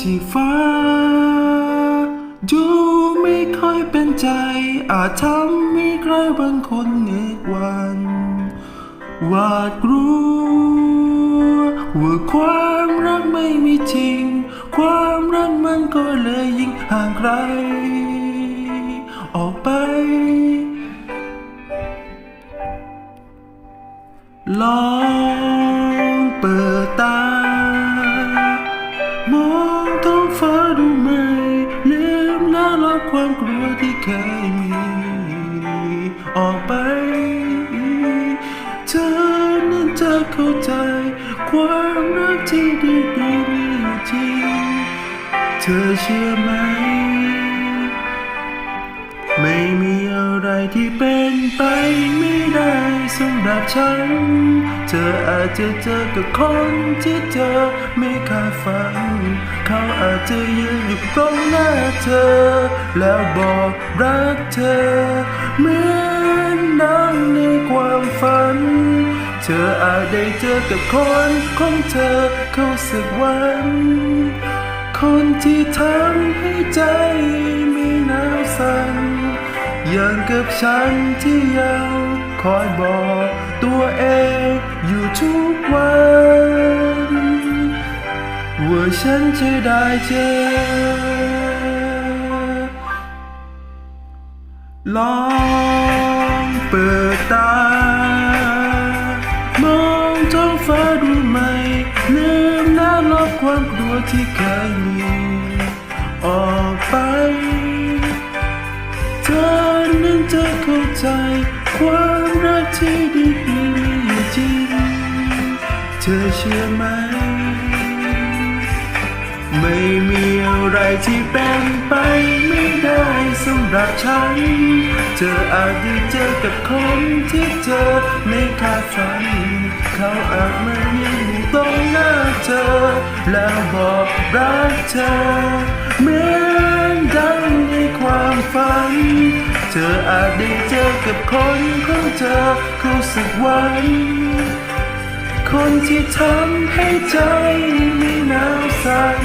ที่ฟ้า ดูไม่ค่อยเป็นใจ อาจทำให้ใครบางคนเงกวันหวาดกลัวว่าความรักไม่มีจริง ความรักมันก็เลยยิ่งห่างไกล ออกไป ลองเปิด ความกลัวที่เคยมีออกไป เธอนั้นจะเข้าใจ ความรักที่ดีดีมีอยู่จริง เธอเชื่อไหม ไม่มีอะไรที่เป็นไปไม่ได้สำหรับฉัน เธออาจจะเจอกับคนที่เธอไม่คาดฝัน เขาอาจจะยืนอยู่ตรงหน้าเธอ แล้วบอกรักเธอ เหมือนดังในความฝัน เธออาจได้เจอกับคนของเธอเขาสักวันคนที่ทำให้ใจมีหนาวสั่น อย่างกับฉันที่ยังคอยบอกตัวเองอยู่ทุกวันว่าฉันจะได้เจอลองเปิดตามองท้องฟ้าดูไหม่ลืมแล้วลบความกลัวที่เคยมีออกไป ใจ ความรักที่ดีมีอยู่จริง เธอเชื่อไหม ไม่มีอะไรที่เป็นไปไม่ได้สำหรับฉัน เธออาจได้เจอกับคนที่เธอไม่คาดฝัน เขาอาจมายืนอยู่ตรงหน้าเธอ แล้วบอกรักเธอเมือ ธออาจได้เจอกับคนของเธอเข้สักวัน คนที่ทำให้ใจมีหนาวสั่น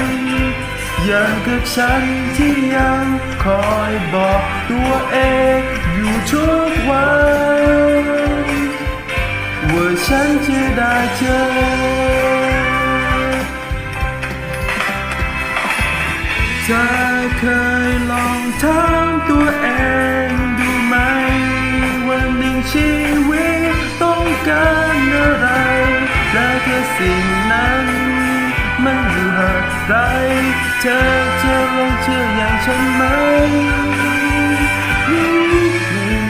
อย่างกับฉันที่ยังคอยบอกตัวเองอยู่ทุกวันว่าฉันจะได้เจอเธอเคยลองถามตัว การอะไรและถ้าสิ่งนั้น มันอยู่ห่างไกลเธอจะลองเชื่ออย่างฉันไหมไม่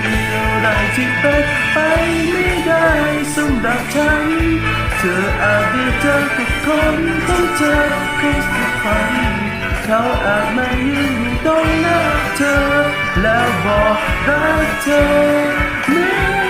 มีอะไรที่เป็นไปไม่ได้สำหรับฉัน เธออาจได้เจอกับคนของเธอเขาสุดฝันเขาอาจไมายืนอยู่ตรงหน้าเธอ แล้วบอกรักเธอเหมือน